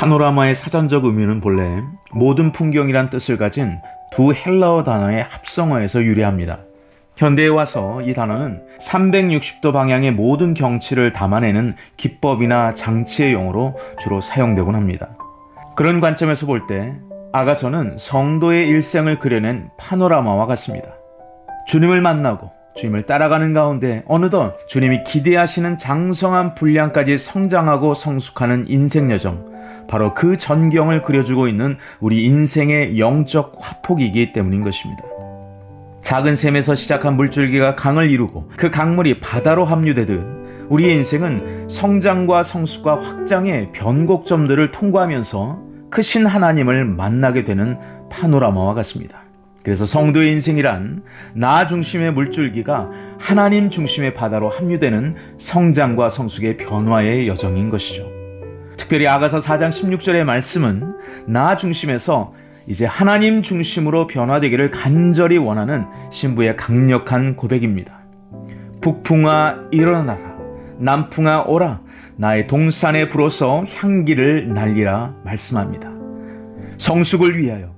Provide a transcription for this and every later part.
파노라마의 사전적 의미는 본래 모든 풍경이란 뜻을 가진 두 헬라어 단어의 합성어에서 유래합니다. 현대에 와서 이 단어는 360도 방향의 모든 경치를 담아내는 기법이나 장치의 용어로 주로 사용되곤 합니다. 그런 관점에서 볼 때 아가서는 성도의 일생을 그려낸 파노라마와 같습니다. 주님을 만나고 주님을 따라가는 가운데 어느덧 주님이 기대하시는 장성한 분량까지 성장하고 성숙하는 인생 여정, 바로 그 전경을 그려주고 있는 우리 인생의 영적 화폭이기 때문인 것입니다. 작은 샘에서 시작한 물줄기가 강을 이루고 그 강물이 바다로 합류되듯 우리의 인생은 성장과 성숙과 확장의 변곡점들을 통과하면서 크신 하나님을 만나게 되는 파노라마와 같습니다. 그래서 성도의 인생이란 나 중심의 물줄기가 하나님 중심의 바다로 합류되는 성장과 성숙의 변화의 여정인 것이죠. 특별히 아가서 4장 16절의 말씀은 나 중심에서 이제 하나님 중심으로 변화되기를 간절히 원하는 신부의 강력한 고백입니다. 북풍아 일어나라 남풍아 오라 나의 동산에 불어서 향기를 날리라 말씀합니다. 성숙을 위하여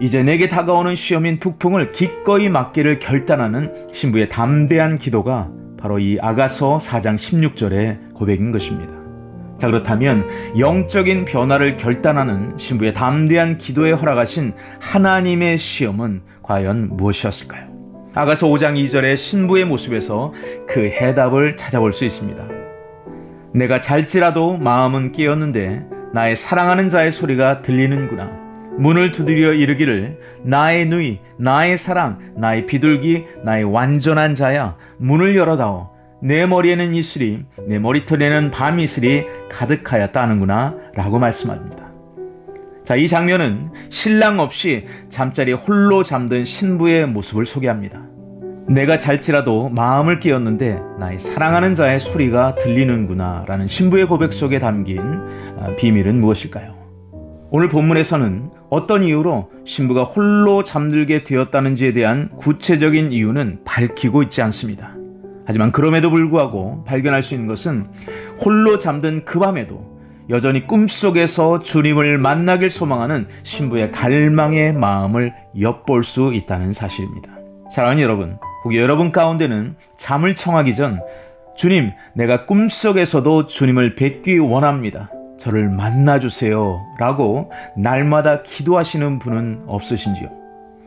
이제 내게 다가오는 시험인 북풍을 기꺼이 맞기를 결단하는 신부의 담대한 기도가 바로 이 아가서 4장 16절의 고백인 것입니다. 자, 그렇다면 영적인 변화를 결단하는 신부의 담대한 기도에 허락하신 하나님의 시험은 과연 무엇이었을까요? 아가서 5장 2절의 신부의 모습에서 그 해답을 찾아볼 수 있습니다. 내가 잘지라도 마음은 깨었는데 나의 사랑하는 자의 소리가 들리는구나. 문을 두드려 이르기를 나의 누이, 나의 사랑, 나의 비둘기, 나의 완전한 자야 문을 열어다오. 내 머리에는 이슬이, 내 머리털에는 밤이슬이 가득하였다는구나 라고 말씀합니다. 자, 이 장면은 신랑 없이 잠자리 홀로 잠든 신부의 모습을 소개합니다. 내가 잘지라도 마음을 깨었는데 나의 사랑하는 자의 소리가 들리는구나 라는 신부의 고백 속에 담긴 아, 비밀은 무엇일까요? 오늘 본문에서는 어떤 이유로 신부가 홀로 잠들게 되었다는지에 대한 구체적인 이유는 밝히고 있지 않습니다. 하지만 그럼에도 불구하고 발견할 수 있는 것은 홀로 잠든 그 밤에도 여전히 꿈속에서 주님을 만나길 소망하는 신부의 갈망의 마음을 엿볼 수 있다는 사실입니다. 사랑하는 여러분, 혹 여러분 가운데는 잠을 청하기 전 주님, 내가 꿈속에서도 주님을 뵙기 원합니다. 저를 만나주세요. 라고 날마다 기도하시는 분은 없으신지요?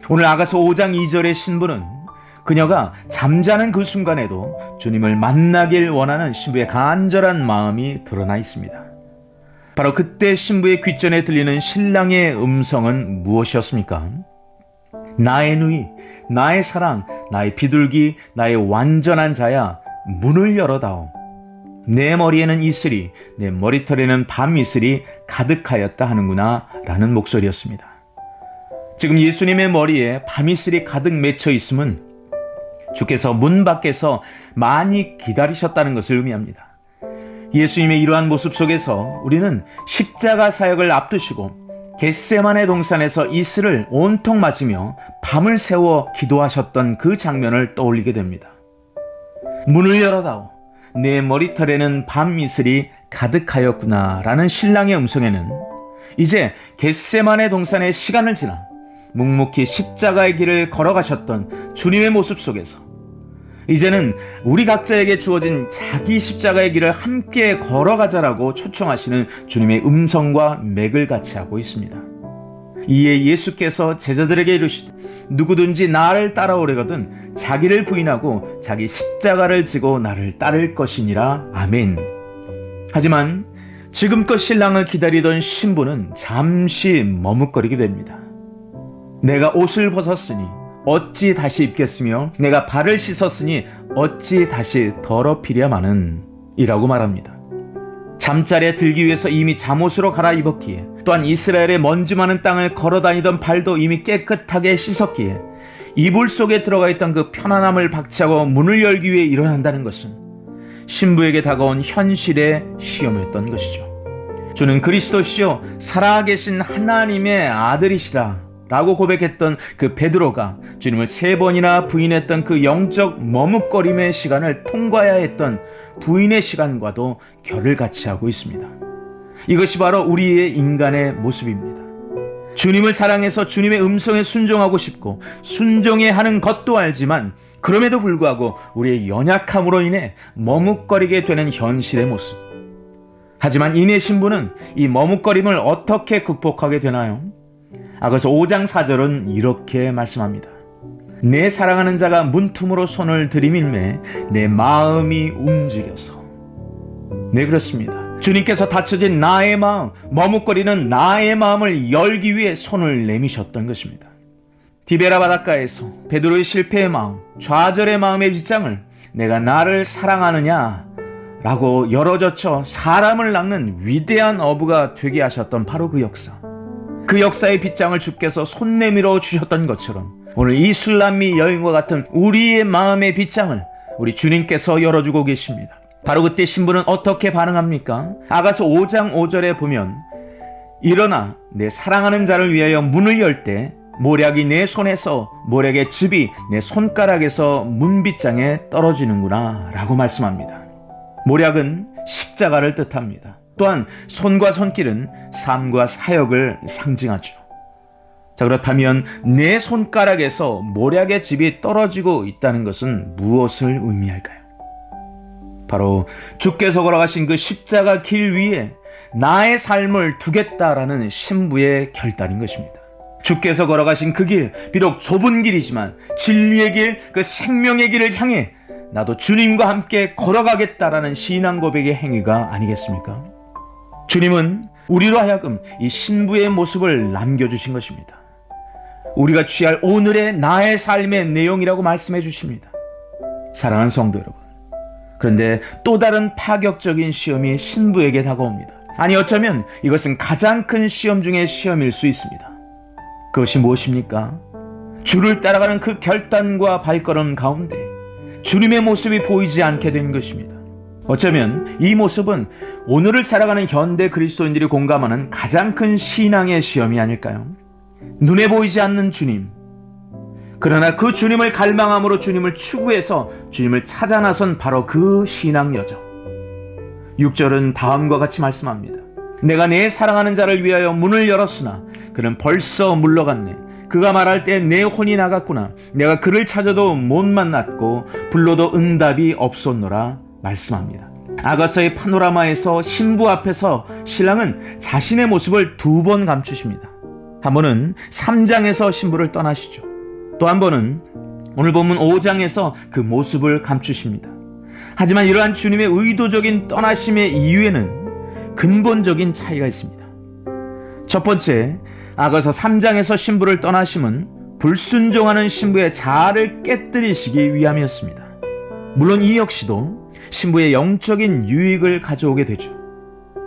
오늘 아가서 5장 2절의 신부는 그녀가 잠자는 그 순간에도 주님을 만나길 원하는 신부의 간절한 마음이 드러나 있습니다. 바로 그때 신부의 귓전에 들리는 신랑의 음성은 무엇이었습니까? 나의 누이, 나의 사랑, 나의 비둘기, 나의 완전한 자야, 문을 열어다오. 내 머리에는 이슬이, 내 머리털에는 밤이슬이 가득하였다 하는구나 라는 목소리였습니다. 지금 예수님의 머리에 밤이슬이 가득 맺혀 있음은 주께서 문 밖에서 많이 기다리셨다는 것을 의미합니다. 예수님의 이러한 모습 속에서 우리는 십자가 사역을 앞두시고 겟세만의 동산에서 이슬을 온통 맞으며 밤을 새워 기도하셨던 그 장면을 떠올리게 됩니다. 문을 열어다오. 내 머리털에는 밤 이슬이 가득하였구나 라는 신랑의 음성에는 이제 겟세만의 동산의 시간을 지나 묵묵히 십자가의 길을 걸어가셨던 주님의 모습 속에서 이제는 우리 각자에게 주어진 자기 십자가의 길을 함께 걸어가자라고 초청하시는 주님의 음성과 맥을 같이 하고 있습니다. 이에 예수께서 제자들에게 이르시되 누구든지 나를 따라오려거든 자기를 부인하고 자기 십자가를 지고 나를 따를 것이니라 아멘. 하지만 지금껏 신랑을 기다리던 신부는 잠시 머뭇거리게 됩니다. 내가 옷을 벗었으니 어찌 다시 입겠으며 내가 발을 씻었으니 어찌 다시 더럽히랴마는 이라고 말합니다. 잠자리에 들기 위해서 이미 잠옷으로 갈아입었기에 또한 이스라엘의 먼지 많은 땅을 걸어다니던 발도 이미 깨끗하게 씻었기에 이불 속에 들어가 있던 그 편안함을 박차고 문을 열기 위해 일어난다는 것은 신부에게 다가온 현실의 시험이었던 것이죠. 주는 그리스도시요 살아계신 하나님의 아들이시라 라고 고백했던 그 베드로가 주님을 세 번이나 부인했던 그 영적 머뭇거림의 시간을 통과해야 했던 부인의 시간과도 결을 같이 하고 있습니다. 이것이 바로 우리의 인간의 모습입니다. 주님을 사랑해서 주님의 음성에 순종하고 싶고 순종해 하는 것도 알지만 그럼에도 불구하고 우리의 연약함으로 인해 머뭇거리게 되는 현실의 모습. 하지만 이내 신부는 이 머뭇거림을 어떻게 극복하게 되나요? 아그서 5장 4절은 이렇게 말씀합니다. 내 사랑하는 자가 문틈으로 손을 들이밀매 내 마음이 움직여서 네 그렇습니다. 주님께서 닫혀진 나의 마음, 머뭇거리는 나의 마음을 열기 위해 손을 내미셨던 것입니다. 디베라 바닷가에서 베드로의 실패의 마음, 좌절의 마음의 빗장을 내가 나를 사랑하느냐 라고 열어젖혀 사람을 낚는 위대한 어부가 되게 하셨던 바로 그 역사. 그 역사의 빗장을 주께서 손 내밀어 주셨던 것처럼 오늘 이 술람미 여인과 같은 우리의 마음의 빗장을 우리 주님께서 열어주고 계십니다. 바로 그때 신부는 어떻게 반응합니까? 아가서 5장 5절에 보면 일어나 내 사랑하는 자를 위하여 문을 열 때 모략이 내 손에서 모략의 즙이 내 손가락에서 문빗장에 떨어지는구나 라고 말씀합니다. 모략은 십자가를 뜻합니다. 또한 손과 손길은 삶과 사역을 상징하죠. 자, 그렇다면 내 손가락에서 모략의 즙이 떨어지고 있다는 것은 무엇을 의미할까요? 바로 주께서 걸어가신 그 십자가 길 위에 나의 삶을 두겠다라는 신부의 결단인 것입니다. 주께서 걸어가신 그 길, 비록 좁은 길이지만 진리의 길, 그 생명의 길을 향해 나도 주님과 함께 걸어가겠다라는 신앙 고백의 행위가 아니겠습니까? 주님은 우리로 하여금 이 신부의 모습을 남겨주신 것입니다. 우리가 취할 오늘의 나의 삶의 내용이라고 말씀해 주십니다. 사랑하는 성도 여러분. 그런데 또 다른 파격적인 시험이 신부에게 다가옵니다. 아니 어쩌면 이것은 가장 큰 시험 중의 시험일 수 있습니다. 그것이 무엇입니까? 주를 따라가는 그 결단과 발걸음 가운데 주님의 모습이 보이지 않게 된 것입니다. 어쩌면 이 모습은 오늘을 살아가는 현대 그리스도인들이 공감하는 가장 큰 신앙의 시험이 아닐까요? 눈에 보이지 않는 주님, 그러나 그 주님을 갈망함으로 주님을 추구해서 주님을 찾아 나선 바로 그 신앙 여정. 6절은 다음과 같이 말씀합니다. 내가 내 사랑하는 자를 위하여 문을 열었으나 그는 벌써 물러갔네. 그가 말할 때 내 혼이 나갔구나. 내가 그를 찾아도 못 만났고 불러도 응답이 없었노라 말씀합니다. 아가서의 파노라마에서 신부 앞에서 신랑은 자신의 모습을 두 번 감추십니다. 한 번은 3장에서 신부를 떠나시죠. 또 한 번은 오늘 본문 5장에서 그 모습을 감추십니다. 하지만 이러한 주님의 의도적인 떠나심의 이유에는 근본적인 차이가 있습니다. 첫 번째, 아가서 3장에서 신부를 떠나심은 불순종하는 신부의 자아를 깨뜨리시기 위함이었습니다. 물론 이 역시도 신부의 영적인 유익을 가져오게 되죠.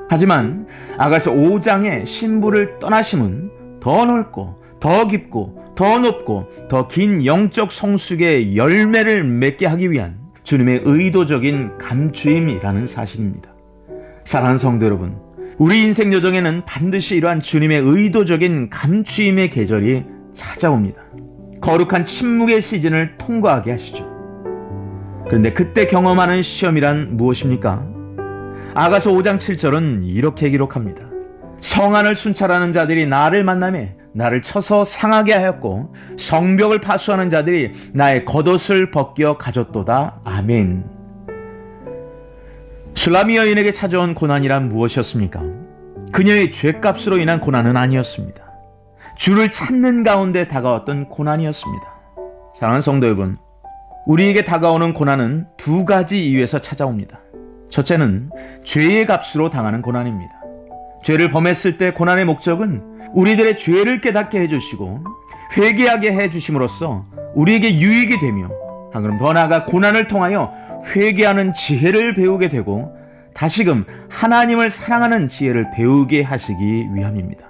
하지만 아가서 5장의 신부를 떠나심은 더 넓고 더 깊고 더 높고 더 긴 영적 성숙의 열매를 맺게 하기 위한 주님의 의도적인 감추임이라는 사실입니다. 사랑하는 성도 여러분, 우리 인생 여정에는 반드시 이러한 주님의 의도적인 감추임의 계절이 찾아옵니다. 거룩한 침묵의 시즌을 통과하게 하시죠. 그런데 그때 경험하는 시험이란 무엇입니까? 아가서 5장 7절은 이렇게 기록합니다. 성안을 순찰하는 자들이 나를 만남에 나를 쳐서 상하게 하였고 성벽을 파수하는 자들이 나의 겉옷을 벗겨 가졌도다. 아멘. 술라미 여인에게 찾아온 고난이란 무엇이었습니까? 그녀의 죄값으로 인한 고난은 아니었습니다. 주를 찾는 가운데 다가왔던 고난이었습니다. 사랑하는 성도 여러분, 우리에게 다가오는 고난은 두 가지 이유에서 찾아옵니다. 첫째는 죄의 값으로 당하는 고난입니다. 죄를 범했을 때 고난의 목적은 우리들의 죄를 깨닫게 해주시고 회개하게 해주심으로써 우리에게 유익이 되며 한 걸음 더 나아가 고난을 통하여 회개하는 지혜를 배우게 되고 다시금 하나님을 사랑하는 지혜를 배우게 하시기 위함입니다.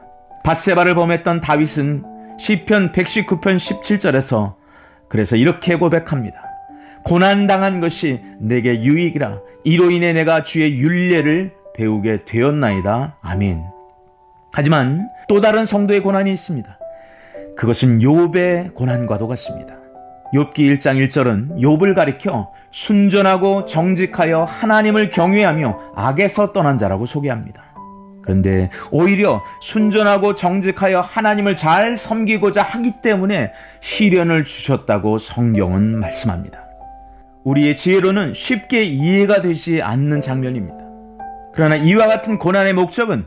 바세바를 범했던 다윗은 시편 119편 17절에서 그래서 이렇게 고백합니다. 고난 당한 것이 내게 유익이라 이로 인해 내가 주의 윤례를 배우게 되었나이다. 아멘. 하지만 또 다른 성도의 고난이 있습니다. 그것은 욥의 고난과도 같습니다. 욥기 1장 1절은 욥을 가리켜 순전하고 정직하여 하나님을 경외하며 악에서 떠난 자라고 소개합니다. 그런데 오히려 순전하고 정직하여 하나님을 잘 섬기고자 하기 때문에 시련을 주셨다고 성경은 말씀합니다. 우리의 지혜로는 쉽게 이해가 되지 않는 장면입니다. 그러나 이와 같은 고난의 목적은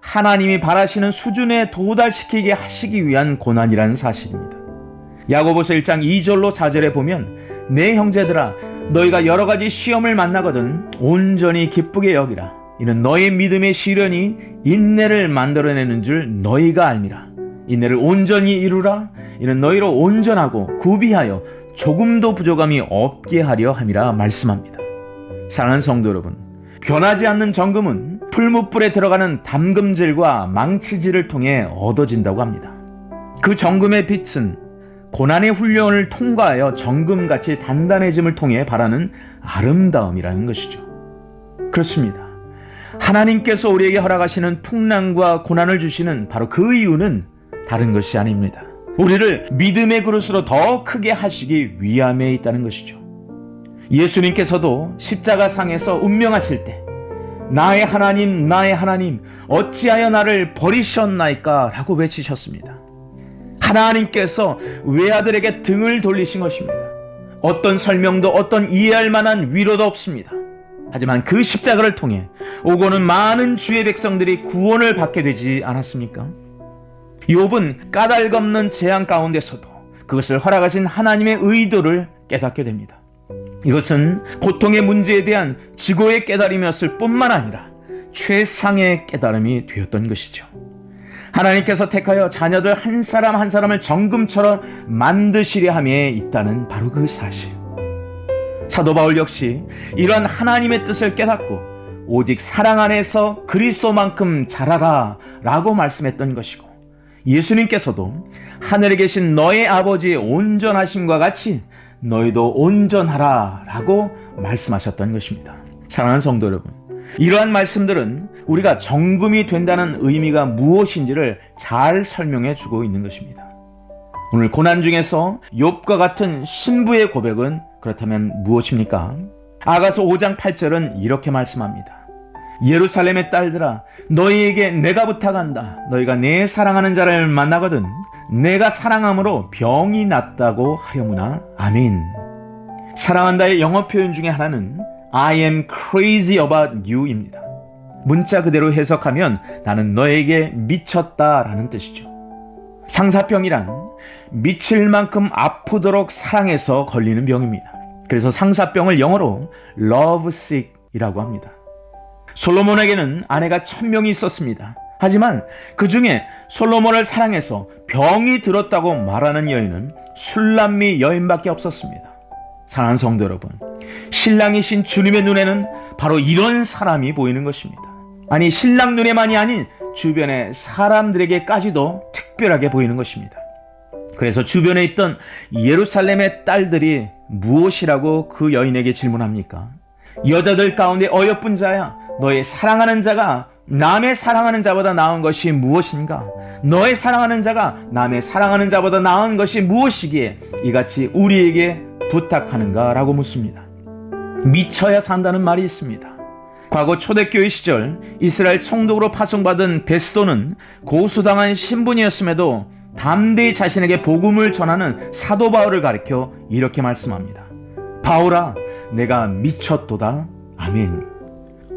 하나님이 바라시는 수준에 도달시키게 하시기 위한 고난이라는 사실입니다. 야고보서 1장 2절로 4절에 보면 내 형제들아 너희가 여러 가지 시험을 만나거든 온전히 기쁘게 여기라 이는 너희 믿음의 시련이 인내를 만들어내는 줄 너희가 알미라 인내를 온전히 이루라 이는 너희로 온전하고 구비하여 조금도 부족함이 없게 하려 함이라 말씀합니다. 사랑하는 성도 여러분, 변하지 않는 정금은 풀무불에 들어가는 담금질과 망치질을 통해 얻어진다고 합니다. 그 정금의 빛은 고난의 훈련을 통과하여 정금같이 단단해짐을 통해 바라는 아름다움이라는 것이죠. 그렇습니다. 하나님께서 우리에게 허락하시는 풍랑과 고난을 주시는 바로 그 이유는 다른 것이 아닙니다. 우리를 믿음의 그릇으로 더 크게 하시기 위함에 있다는 것이죠. 예수님께서도 십자가 상에서 운명하실 때 나의 하나님 나의 하나님 어찌하여 나를 버리셨나이까 라고 외치셨습니다. 하나님께서 외아들에게 등을 돌리신 것입니다. 어떤 설명도 어떤 이해할 만한 위로도 없습니다. 하지만 그 십자가를 통해 오고는 많은 주의 백성들이 구원을 받게 되지 않았습니까? 욥은 까닭없는 재앙 가운데서도 그것을 허락하신 하나님의 의도를 깨닫게 됩니다. 이것은 고통의 문제에 대한 지고의 깨달음이었을 뿐만 아니라 최상의 깨달음이 되었던 것이죠. 하나님께서 택하여 자녀들 한 사람 한 사람을 정금처럼 만드시려 함에 있다는 바로 그 사실. 사도 바울 역시 이런 하나님의 뜻을 깨닫고 오직 사랑 안에서 그리스도만큼 자라라 라고 말씀했던 것이고 예수님께서도 하늘에 계신 너의 아버지의 온전하심과 같이 너희도 온전하라 라고 말씀하셨던 것입니다. 사랑하는 성도 여러분, 이러한 말씀들은 우리가 정금이 된다는 의미가 무엇인지를 잘 설명해 주고 있는 것입니다. 오늘 고난 중에서 욥과 같은 신부의 고백은 그렇다면 무엇입니까? 아가서 5장 8절은 이렇게 말씀합니다. 예루살렘의 딸들아 너희에게 내가 부탁한다. 너희가 내 사랑하는 자를 만나거든 내가 사랑함으로 병이 낫다고 하려무나. 아멘. 사랑한다의 영어 표현 중에 하나는 I am crazy about you입니다. 문자 그대로 해석하면 나는 너에게 미쳤다라는 뜻이죠. 상사병이란 미칠 만큼 아프도록 사랑해서 걸리는 병입니다. 그래서 상사병을 영어로 lovesick이라고 합니다. 솔로몬에게는 아내가 천 명이 있었습니다. 하지만 그 중에 솔로몬을 사랑해서 병이 들었다고 말하는 여인은 술람미 여인밖에 없었습니다. 사랑하는 성도 여러분, 신랑이신 주님의 눈에는 바로 이런 사람이 보이는 것입니다. 아니, 신랑 눈에만이 아닌 주변의 사람들에게까지도 특별하게 보이는 것입니다. 그래서 주변에 있던 예루살렘의 딸들이 무엇이라고 그 여인에게 질문합니까? 여자들 가운데 어여쁜 자야, 너의 사랑하는 자가 남의 사랑하는 자보다 나은 것이 무엇인가? 너의 사랑하는 자가 남의 사랑하는 자보다 나은 것이 무엇이기에 이같이 우리에게 부탁하는가? 라고 묻습니다. 미쳐야 산다는 말이 있습니다. 과거 초대교회 시절 이스라엘 총독으로 파송받은 베스도는 고수당한 신분이었음에도 담대히 자신에게 복음을 전하는 사도 바울을 가리켜 이렇게 말씀합니다. 바울아, 내가 미쳤도다. 아멘.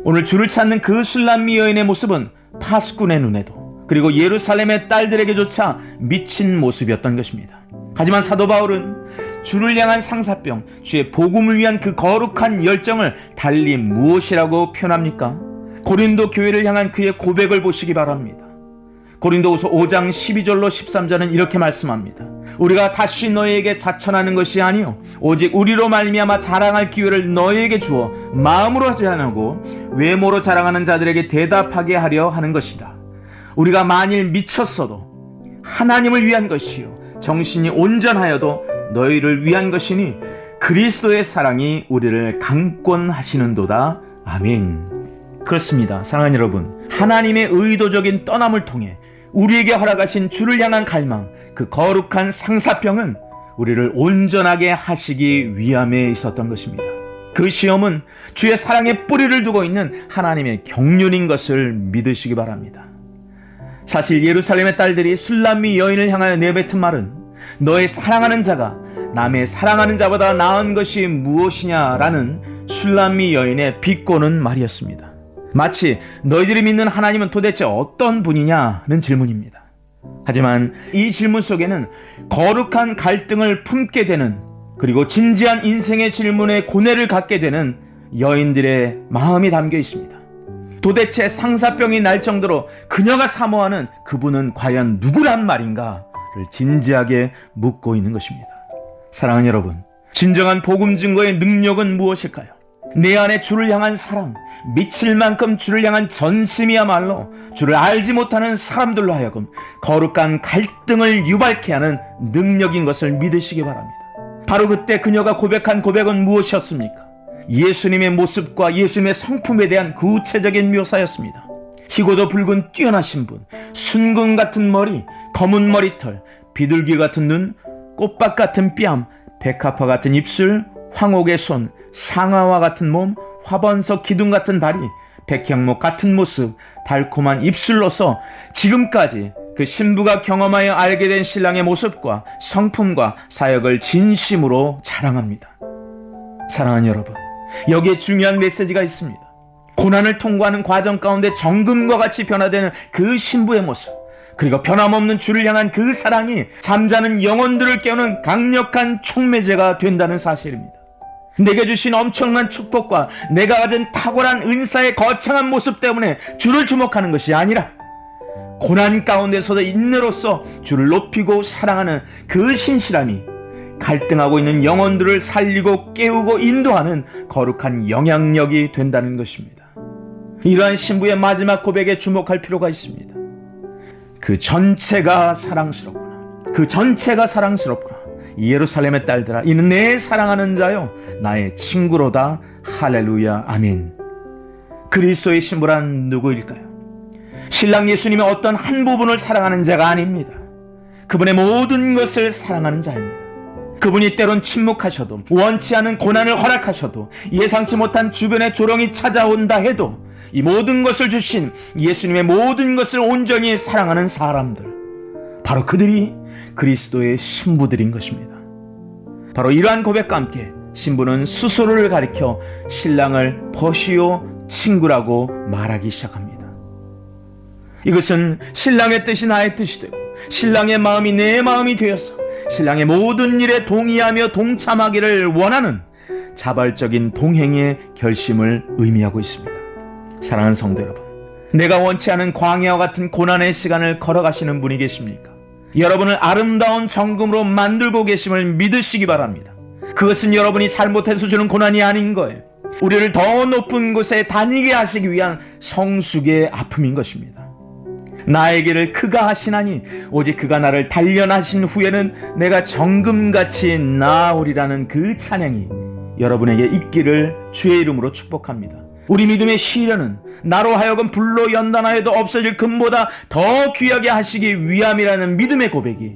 오늘 주를 찾는 그 술람미 여인의 모습은 파수꾼의 눈에도 그리고 예루살렘의 딸들에게조차 미친 모습이었던 것입니다. 하지만 사도 바울은 주를 향한 상사병, 주의 복음을 위한 그 거룩한 열정을 달리 무엇이라고 표현합니까? 고린도 교회를 향한 그의 고백을 보시기 바랍니다. 고린도후서 5장 12절로 13절은 이렇게 말씀합니다. 우리가 다시 너희에게 자천하는 것이 아니요 오직 우리로 말미암아 자랑할 기회를 너희에게 주어 마음으로 않고 외모로 자랑하는 자들에게 대답하게 하려 하는 것이다. 우리가 만일 미쳤어도 하나님을 위한 것이요 정신이 온전하여도 너희를 위한 것이니 그리스도의 사랑이 우리를 강권하시는도다. 아멘. 그렇습니다. 사랑하는 여러분. 하나님의 의도적인 떠남을 통해 우리에게 허락하신 주를 향한 갈망, 그 거룩한 상사병은 우리를 온전하게 하시기 위함에 있었던 것입니다. 그 시험은 주의 사랑의 뿌리를 두고 있는 하나님의 경륜인 것을 믿으시기 바랍니다. 사실 예루살렘의 딸들이 술람미 여인을 향하여 내뱉은 말은 너의 사랑하는 자가 남의 사랑하는 자보다 나은 것이 무엇이냐라는 술람미 여인의 비꼬는 말이었습니다. 마치 너희들이 믿는 하나님은 도대체 어떤 분이냐는 질문입니다. 하지만 이 질문 속에는 거룩한 갈등을 품게 되는 그리고 진지한 인생의 질문에 고뇌를 갖게 되는 여인들의 마음이 담겨 있습니다. 도대체 상사병이 날 정도로 그녀가 사모하는 그분은 과연 누구란 말인가를 진지하게 묻고 있는 것입니다. 사랑하는 여러분, 진정한 복음 증거의 능력은 무엇일까요? 내 안에 주를 향한 사랑, 미칠 만큼 주를 향한 전심이야말로 주를 알지 못하는 사람들로 하여금 거룩한 갈등을 유발케 하는 능력인 것을 믿으시기 바랍니다. 바로 그때 그녀가 고백한 고백은 무엇이었습니까? 예수님의 모습과 예수님의 성품에 대한 구체적인 묘사였습니다. 희고도 붉은 뛰어나신 분, 순금 같은 머리, 검은 머리털, 비둘기 같은 눈, 꽃밭 같은 뺨, 백합화 같은 입술, 황옥의 손, 상아와 같은 몸, 화번석 기둥 같은 다리, 백향목 같은 모습, 달콤한 입술로서 지금까지 그 신부가 경험하여 알게 된 신랑의 모습과 성품과 사역을 진심으로 자랑합니다. 사랑하는 여러분, 여기에 중요한 메시지가 있습니다. 고난을 통과하는 과정 가운데 정금과 같이 변화되는 그 신부의 모습, 그리고 변함없는 주를 향한 그 사랑이 잠자는 영혼들을 깨우는 강력한 촉매제가 된다는 사실입니다. 내게 주신 엄청난 축복과 내가 가진 탁월한 은사의 거창한 모습 때문에 주를 주목하는 것이 아니라 고난 가운데서도 인내로서 주를 높이고 사랑하는 그 신실함이 갈등하고 있는 영혼들을 살리고 깨우고 인도하는 거룩한 영향력이 된다는 것입니다. 이러한 신부의 마지막 고백에 주목할 필요가 있습니다. 그 전체가 사랑스럽구나. 그 전체가 사랑스럽구나. 예루살렘의 딸들아, 이는 내 사랑하는 자요, 나의 친구로다. 할렐루야, 아멘. 그리스도의 신부란 누구일까요? 신랑 예수님의 어떤 한 부분을 사랑하는 자가 아닙니다. 그분의 모든 것을 사랑하는 자입니다. 그분이 때론 침묵하셔도 원치 않은 고난을 허락하셔도 예상치 못한 주변의 조롱이 찾아온다 해도 이 모든 것을 주신 예수님의 모든 것을 온전히 사랑하는 사람들 바로 그들이 그리스도의 신부들인 것입니다. 바로 이러한 고백과 함께 신부는 스스로를 가리켜 신랑을 버시오 친구라고 말하기 시작합니다. 이것은 신랑의 뜻이 나의 뜻이 되고 신랑의 마음이 내 마음이 되어서 신랑의 모든 일에 동의하며 동참하기를 원하는 자발적인 동행의 결심을 의미하고 있습니다. 사랑하는 성도 여러분, 내가 원치 않은 광야와 같은 고난의 시간을 걸어가시는 분이 계십니까? 여러분을 아름다운 정금으로 만들고 계심을 믿으시기 바랍니다. 그것은 여러분이 잘못해서 주는 고난이 아닌 거예요. 우리를 더 높은 곳에 다니게 하시기 위한 성숙의 아픔인 것입니다. 나의 길을 그가 하시나니 오직 그가 나를 단련하신 후에는 내가 정금같이 나아오리라는 그 찬양이 여러분에게 있기를 주의 이름으로 축복합니다. 우리 믿음의 시련은 나로 하여금 불로 연단하여도 없어질 금보다 더 귀하게 하시기 위함이라는 믿음의 고백이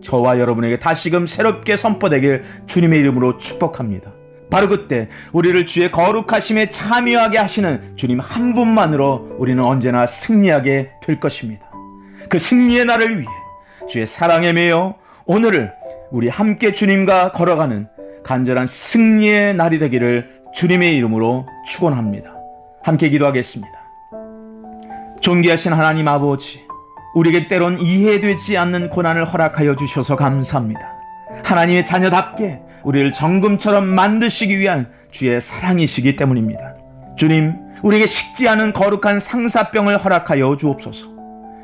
저와 여러분에게 다시금 새롭게 선포되길 주님의 이름으로 축복합니다. 바로 그때 우리를 주의 거룩하심에 참여하게 하시는 주님 한 분만으로 우리는 언제나 승리하게 될 것입니다. 그 승리의 날을 위해 주의 사랑에 매여 오늘을 우리 함께 주님과 걸어가는 간절한 승리의 날이 되기를 주님의 이름으로 축원합니다. 함께 기도하겠습니다. 존귀하신 하나님 아버지, 우리에게 때론 이해되지 않는 고난을 허락하여 주셔서 감사합니다. 하나님의 자녀답게 우리를 정금처럼 만드시기 위한 주의 사랑이시기 때문입니다. 주님, 우리에게 식지 않은 거룩한 상사병을 허락하여 주옵소서.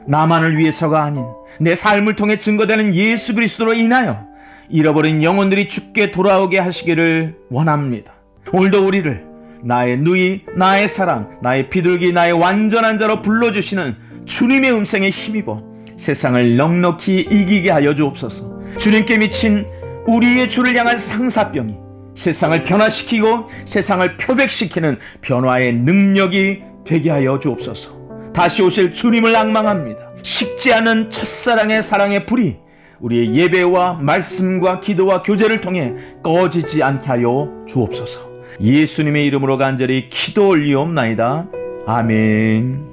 나만을 위해서가 아닌 내 삶을 통해 증거되는 예수 그리스도로 인하여 잃어버린 영혼들이 죽게 돌아오게 하시기를 원합니다. 오늘도 우리를 나의 누이, 나의 사랑, 나의 비둘기, 나의 완전한 자로 불러주시는 주님의 음성에 힘입어 세상을 넉넉히 이기게 하여 주옵소서. 주님께 미친 우리의 주를 향한 상사병이 세상을 변화시키고 세상을 표백시키는 변화의 능력이 되게 하여 주옵소서. 다시 오실 주님을 앙망합니다. 식지 않은 첫사랑의 사랑의 불이 우리의 예배와 말씀과 기도와 교제를 통해 꺼지지 않게 하여 주옵소서. 예수님의 이름으로 간절히 기도 올리옵나이다. 아멘.